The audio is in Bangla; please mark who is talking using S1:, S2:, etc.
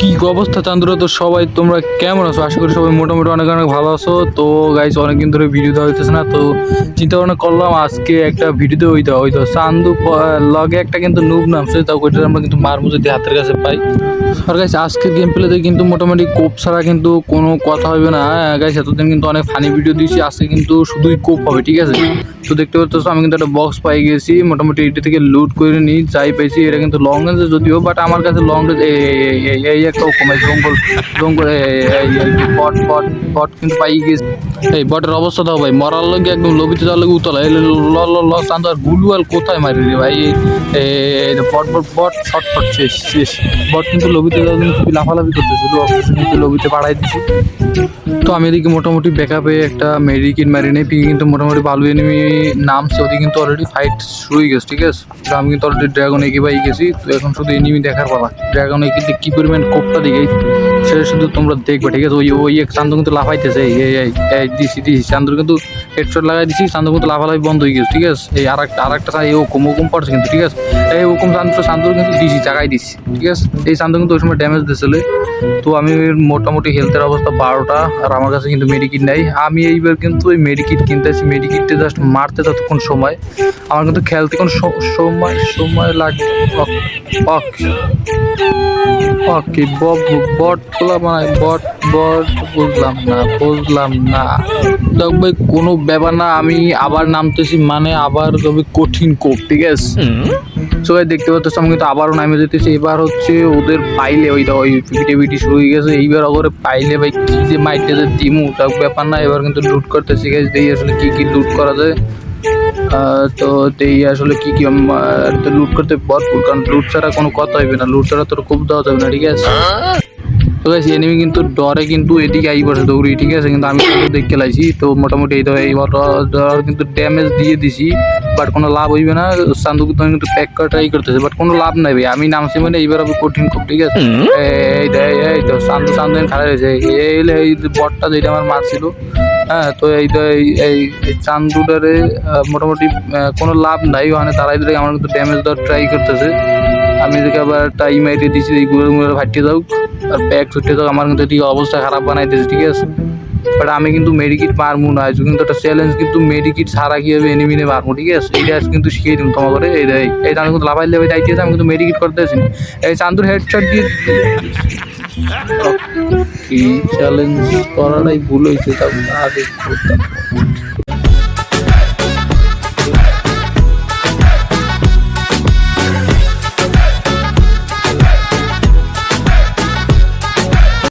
S1: কি অবস্থা চান্দ্র? তো সবাই তোমরা কেমন আছো? আশা করি সবাই মোটামুটি অনেক অনেক ভালো আছো। তো গাইস অনেকদিন ধরে ভিডিও দেওয়া হইতেছে না, তো চিন্তা ভাবনা করলাম আজকে একটা ভিডিও দেওয়া হইতে। হইতো চান্দু লগে একটা কিন্তু নুব নামছে তাও ওইটা আমরা কিন্তু মারবো যদি হাতের কাছে পাই। আর গাইস আজকের গেম প্লেতে কিন্তু মোটামুটি কোপ ছাড়া কিন্তু কোনো কথা হবে না গাইস এতদিন কিন্তু অনেক ফানি ভিডিও দিয়েছি, আজকে কিন্তু শুধুই কোপ হবে, ঠিক আছে? তো দেখতে পাচ্ছ আমি কিন্তু একটা বক্স পাই গেছি, মোটামুটি এটা থেকে লুট করে নিই, যাই পাইছি, এটা কিন্তু লং রেঞ্জে যদিও বাট আমার কাছে লং রেঞ্জ এই একটা কমে, জঙ্গল জঙ্গল বট বট বট কিন্তু পাই গেছি। এই বটের অবস্থা দাও ভাই, মরার লগে একদম লবিতে যাওয়ার লগে উতলা, এই ল শান্ত আর গুলুয়াল কোথায় মারি রে ভাই? এই- বট বট বট শট শেষ শেষ। বট কিন্তু লবিতে যাওয়ার জন্য খুবই লাফালাফি করতেছে কিন্তু লবিতে বাড়াই দিচ্ছি তো আমি এদিকে মোটামুটি ব্যাকআপে একটা মেডিকিট মারি নেই কিন্তু মোটামুটি ভালো এনিমি নামছে, ওদিকে কিন্তু অলরেডি ফাইট শুরু হয়ে গেছে, ঠিক আছে? আমি কিন্তু অলরেডি ড্রাগন পাই গেছি, তো এখন শুধু এনিমি দেখার পালা। ড্রাগন একে দিয়ে কী পরিমাণ কোপটা দিকে সেটা শুধু তোমরা দেখবে, ঠিক আছে? ওই ওই এক কিন্তু লাফাইতেছে, এই দিছি দিছি চান্দুর কিন্তু হেডশট লাগাই দিছি চান্দু কিন্তু লাফালাফি বন্ধ হয়ে গেছে, ঠিক আছে? এই আর একটা আর একটা এই ওকুম ওকুম পড়ছে কিন্তু, ঠিক আছে? এই ওকুম চান্দু চান্দুর কিন্তু দিছি জাগাই দিছি, ঠিক আছে? এই চান্দু কিন্তু ওই সময় ড্যামেজ দিয়েছিল তো আমি মোটামুটি হেলথের অবস্থা বারোটা, আর আমার কাছে কিন্তু মেডিকিট নাই। আমি এইবার কিন্তু ওই মেডিকিট কিনতেছি মেডিকিটটা জাস্ট মারতে যতক্ষণ সময়। আমার কিন্তু খেলতে কোন সময় সময় লাগবে ওকে বট মানে বট বট বুঝলাম না বুঝলাম না। দেখ ভাই কোনো ব্যাপার না আমি আবার নামতেছি মানে আবার তবে কঠিন কোপ ঠিক আছে? সবাই দেখতে পাচ্ছ আমি কিন্তু আবারও নামে যেতেছি। এবার হচ্ছে ওদের পাইলে ওইটা ওই পিটিভিটি শুরু হয়ে গেছে। এইবার ওদের পাইলে ভাই কি যে মাইটে যে দিমু তার ব্যাপার না এবার কিন্তু লুট করতে শিখে দেখি আসলে কি কি লুট করা যায়। তো এই আসলে কি কি লুট করতে ভরপুর কারণ লুট ছাড়া কোনো কথা হইবে না। লুট ছাড়া তোর খুব দেওয়া যাবে না ঠিক আছে? তো গাইস এনিমি কিন্তু ডরে কিন্তু এদিকে আই পড়ছে দৌড়ি, ঠিক আছে? কিন্তু আমি কিন্তু দেখতে লাইছি তো মোটামুটি এই এইবার ডর কিন্তু ড্যামেজ দিয়ে দিছি বাট কোনো লাভ হইবে না। কিন্তু আমি কিন্তু প্যাক করে ট্রাই করতেছে বাট কোনো লাভ নাই ভাই। আমি নামছি মানে এইবার আমি কঠিন খুব, ঠিক আছে? এই তো এই- তো চান্দু চান্দু খারাপ হয়েছে এই এই বটটা যেটা আমার মারছিল হ্যাঁ তো এই তো এই চান্দুটারে মোটামুটি কোনো লাভ নাই ওখানে তারাই দিলে আমার কিন্তু ড্যামেজ দেওয়ার ট্রাই করতেছে। আমি এদিকে আবার টাইম মাইটে দিচ্ছি এই গুঁড়ো গুঁড়ো ফাটিয়ে যাও আর প্যাক ছুটে যাও আমার কিন্তু এদিকে অবস্থা খারাপ বানাই দিয়েছে, ঠিক আছে? বাট আমি কিন্তু মেডিকিট মারমু না আজ কিন্তু একটা চ্যালেঞ্জ কিন্তু মেডিকিট ছাড়া কীভাবে এনিমিনে মারমু, ঠিক আছে? এইটা আজ কিন্তু শিখিয়ে দিম তোমার করে এই এই আমি কিন্তু লাভাই লেবে যাইতেছে আমি কিন্তু মেডিকিট করতে করতেছি এই চান্দুর হেডশট দিয়ে কি চ্যালেঞ্জ করাটাই ভুল হয়েছে করতাম